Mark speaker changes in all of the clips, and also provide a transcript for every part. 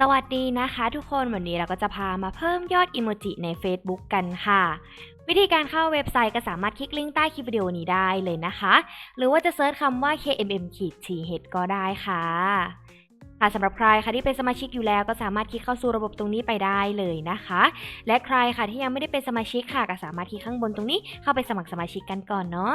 Speaker 1: สวัสดีนะคะทุกคนวันนี้เราก็จะพามาเพิ่มยอดอิโมจิใน Facebook กันค่ะ วิธีการเข้าเว็บไซต์ก็สามารถคลิกลิงก์ใต้คลิปวิดีโอนี้ได้เลยนะคะ หรือว่าจะเซิร์ชคำว่า kmm ขีด th ก็ได้ค่ะ ค่ะสำหรับใครค่ะที่เป็นสมาชิกอยู่แล้วก็สามารถคลิกเข้าสู่ระบบตรงนี้ไปได้เลยนะคะ และใครค่ะที่ยังไม่ได้เป็นสมาชิกค่ะก็สามารถคลิกข้างบนตรงนี้เข้าไปสมัครสมาชิกกันก่อนเนาะ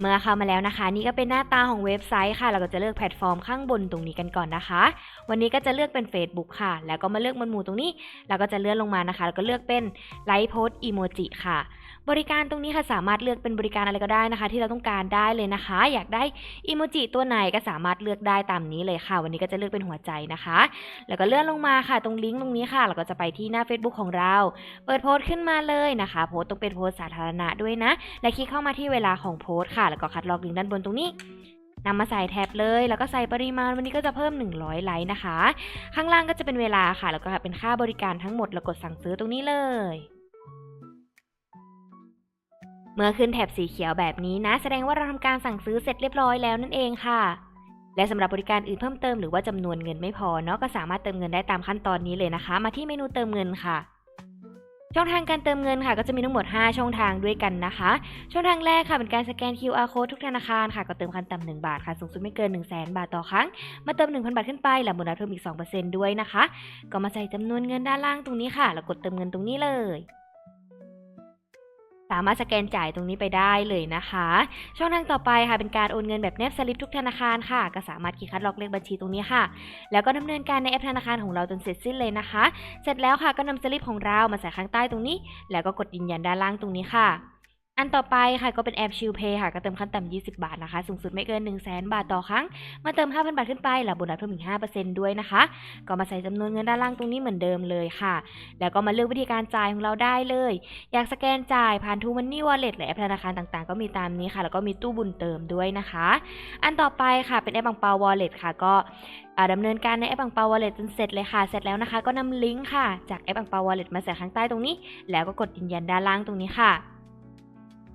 Speaker 1: เมื่อเข้ามาแล้วนะคะ นี่ก็เป็นหน้าตาของเว็บไซต์ค่ะ เราก็จะเลือกแพลตฟอร์มข้างบนตรงนี้กันก่อนนะคะ วันนี้ก็จะเลือกเป็น Facebook ค่ะ แล้วก็มาเลือกหมวดหมู่ตรงนี้แล้วก็จะเลื่อนลงมานะคะ แล้วก็เลือกเป็นไลฟ์โพสอีโมจิค่ะ บริการตรงนี้ค่ะสามารถเลือกเป็นบริการอะไรก็ได้นะคะ ที่เราต้องการได้เลยนะคะ อยากได้อีโมจิตัวไหนก็สามารถเลือกได้ตามนี้เลยค่ะ วันนี้ก็จะเลือกเป็นหัวใจนะคะ แล้วก็เลื่อนลงมาค่ะ ตรงลิงก์ตรงนี้ค่ะ เราก็จะไปที่หน้า Facebook ของเรา เปิดโพสต์ขึ้นมาเลยนะคะ โพสต์ต้องเป็นโพสต์สาธารณะด้วยนะ และคลิกเข้ามาที่เวลาของโพสต์ค่ะ แล้วก็คัดลอกลิงก์ด้านบนตรงนี้นำมาใส่แท็บเลย แล้วก็ใส่ปริมาณวันนี้ก็จะเพิ่ม 100 ไลค์นะคะ ข้างล่างก็จะเป็นเวลาค่ะ แล้วก็เป็นค่าบริการทั้งหมด แล้วกดสั่งซื้อตรงนี้เลย เมื่อขึ้นแถบสีเขียวแบบนี้นะ แสดงว่าเราทำการสั่งซื้อเสร็จเรียบร้อยแล้วนั่นเองค่ะ และสำหรับบริการอื่นเพิ่มเติมหรือว่าจำนวนเงินไม่พอเนาะก็สามารถเติมเงินได้ตามขั้นตอนนี้เลยนะคะ มาที่เมนูเติมเงินค่ะช่องทางการเติมเงินค่ะก็จะมีทั้งหมด 5 ช่องทางด้วยกันนะคะ ช่องทางแรกค่ะเป็นการสแกน QR code ทุกธนาคารค่ะก็เติมขั้นต่ำ1บาทค่ะสูงสุดไม่เกิน 1 0 0 0 0 0บาทต่อครั้ง มาเติม 1,000 บาทขึ้นไปแล้วโบนัสเพิ่มอีก 2%ด้วยนะคะ ก็มาใส่จำนวนเงินด้านล่างตรงนี้ค่ะ แล้วกดเติมเงินตรงนี้เลย สามารถสแกนจ่ายตรงนี้ไปได้เลยนะคะ ช่องทางต่อไปค่ะเป็นการโอนเงินแบบแนบสลิปทุกธนาคารค่ะ ก็สามารถคลิกคัดลอกเลขบัญชีตรงนี้ค่ะ แล้วก็ดำเนินการในแอปธนาคารของเราจนเสร็จสิ้นเลยนะคะ เสร็จแล้วค่ะก็นำสลิปของเรามาใส่ข้างใต้ตรงนี้ แล้วก็กดยืนยันด้านล่างตรงนี้ค่ะ อันต่อไปค่ะก็เป็นแอปชิลเพย์ค่ะ ก็เติมขั้นต่ำ20 บาทนะคะ สูงสุดไม่เกิน 1 0 0 0 0แบาทต่อครั้ง มาเติม 5,000 บาทขึ้นไปแล้วโบนัสเพิ่มอีก5%ด้วยนะคะ ก็มาใส่จำนวนเงินด้านล่างตรงนี้เหมือนเดิมเลยค่ะ แล้วก็มาเลือกวิธีการจ่ายของเราได้เลย อยากสแกนจ่ายผ่านทูมันนี่วอลเล็ตหรือแอปธนาคารต่างๆ ก็มีตามนี้ค่ะ แล้วก็มีตู้บุญเติมด้วยนะคะ อันต่อไปค่ะเป็นแอปบังเปาวอลเล็ตค่ะก็อ่าดำเนินการในแอปบังเปาวอลเล็ตจนเสร็จเลยค่ะ เสร็จแล้วนะคะ ก็นำลิงก์ค่ะจากแอปบังเปาวอลเล็ตมาใส่ข้างใต้ตรงนี้ แล้วก็กดยืนยันด้านล่างตรงนี้ค่ะ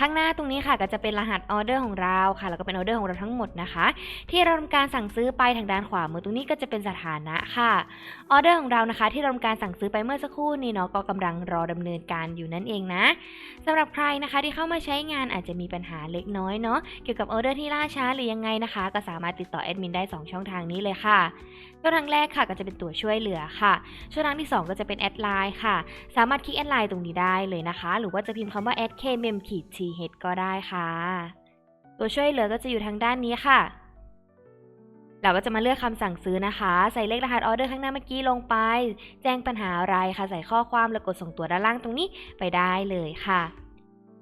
Speaker 1: ข้างหน้าตรงนี้ค่ะก็จะเป็นรหัสออเดอร์ของเราค่ะ แล้วก็เป็นออเดอร์ของเราทั้งหมดนะคะ ที่เราทำการสั่งซื้อไปทางด้านขวามือตรงนี้ก็จะเป็นสถานะค่ะออเดอร์ของเรานะคะ ที่เราทำการสั่งซื้อไปเมื่อสักครู่นี้เนาะก็กำลังรอดำเนินการอยู่นั่นเองนะสำหรับใครนะคะที่เข้ามาใช้งานอาจจะมีปัญหาเล็กน้อยเนาะเกี่ยวกับออเดอร์ที่ล่าช้าหรือยังไงนะคะ ก็สามารถติดต่อแอดมินได้ 2 ช่องทางนี้เลยค่ะ ช่องทางแรกค่ะก็จะเป็นตัวช่วยเหลือค่ะช่องทางที่ 2 ก็จะเป็นแอดไลน์ค่ะ สามารถคลิกแอดไลน์ตรงนี้ได้เลยนะคะ หรือว่าจะพิมพ์คำว่า a d k m m t h ก็ได้ค่ะ ตัวช่วยเหลือก็จะอยู่ทางด้านนี้ค่ะ เราก็จะมาเลือกคำสั่งซื้อนะคะ ใส่เลขรหัสออเดอร์ข้างหน้าเมื่อกี้ลงไป แจ้งปัญหาอะไรค่ะ ใส่ข้อความแล้วกดส่งตัวด้านล่างตรงนี้ไปได้เลยค่ะ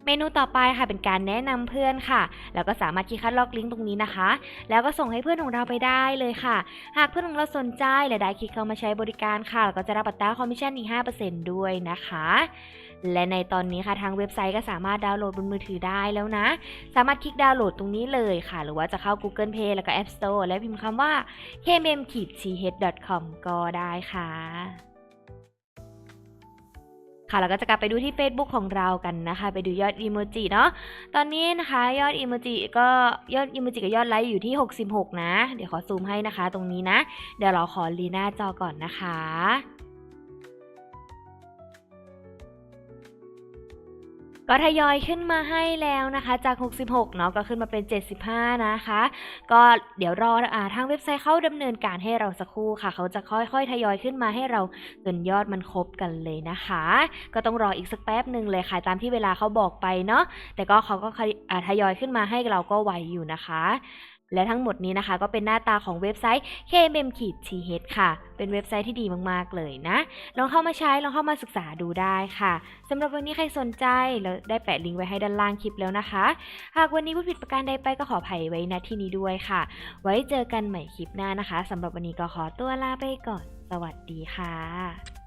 Speaker 1: เมนูต่อไปค่ะเป็นการแนะนำเพื่อนค่ะ แล้วก็สามารถคลิกคัดลอกลิงก์ตรงนี้นะคะ แล้วก็ส่งให้เพื่อนของเราไปได้เลยค่ะ หากเพื่อนของเราสนใจและได้คลิกเข้ามาใช้บริการค่ะเราก็จะรับอัตราคอมมิชชั่นอีก 5%ด้วยนะคะ และในตอนนี้ค่ะทางเว็บไซต์ก็สามารถดาวน์โหลดบนมือถือได้แล้วนะ สามารถคลิกดาวน์โหลดตรงนี้เลยค่ะ หรือว่าจะเข้า Google Play แล้วก็ App Store และพิมพ์คำว่า kmm-th.com ก็ได้ค่ะ ค่ะแล้วก็จะกลับไปดูที่ Facebook ของเรากันนะคะ ไปดูยอดอีโมจิเนาะตอนนี้นะคะยอดอีโมจิก็ยอดอีโมจิกับยอดไลค์อยู่ที่ 66 นะ เดี๋ยวขอซูมให้นะคะ ตรงนี้นะ เดี๋ยวเราขอรีหน้าจอก่อนนะคะ ก็ทยอยขึ้นมาให้แล้วนะคะ จาก 66 เนาะก็ขึ้นมาเป็น 75 นะคะ ก็เดี๋ยวรออ่าทางเว็บไซต์เขาดำเนินการให้เราสักครู่ค่ะ เขาจะค่อยๆ ทยอยขึ้นมาให้เราจนยอดมันครบกันเลยนะคะ ก็ต้องรออีกสักแป๊บหนึ่งเลยค่ะ ตามที่เวลาเขาบอกไปเนาะแต่ก็เขาก็อ่าทยอยขึ้นมาให้เราก็ไวอยู่นะคะ และทั้งหมดนี้นะคะก็เป็นหน้าตาของเว็บไซต์ kmm-th ค่ะ เป็นเว็บไซต์ที่ดีมากๆเลยนะ ลองเข้ามาใช้ ลองเข้ามาศึกษาดูได้ค่ะสำหรับวันนี้ใครสนใจเราได้แปะลิงก์ไว้ให้ด้านล่างคลิปแล้วนะคะ หากวันนี้พูดผิดประการใดไปก็ขออภัยไว้ณที่นี้ด้วยค่ะ ไว้เจอกันใหม่คลิปหน้านะคะสำหรับวันนี้ก็ขอตัวลาไปก่อน สวัสดีค่ะ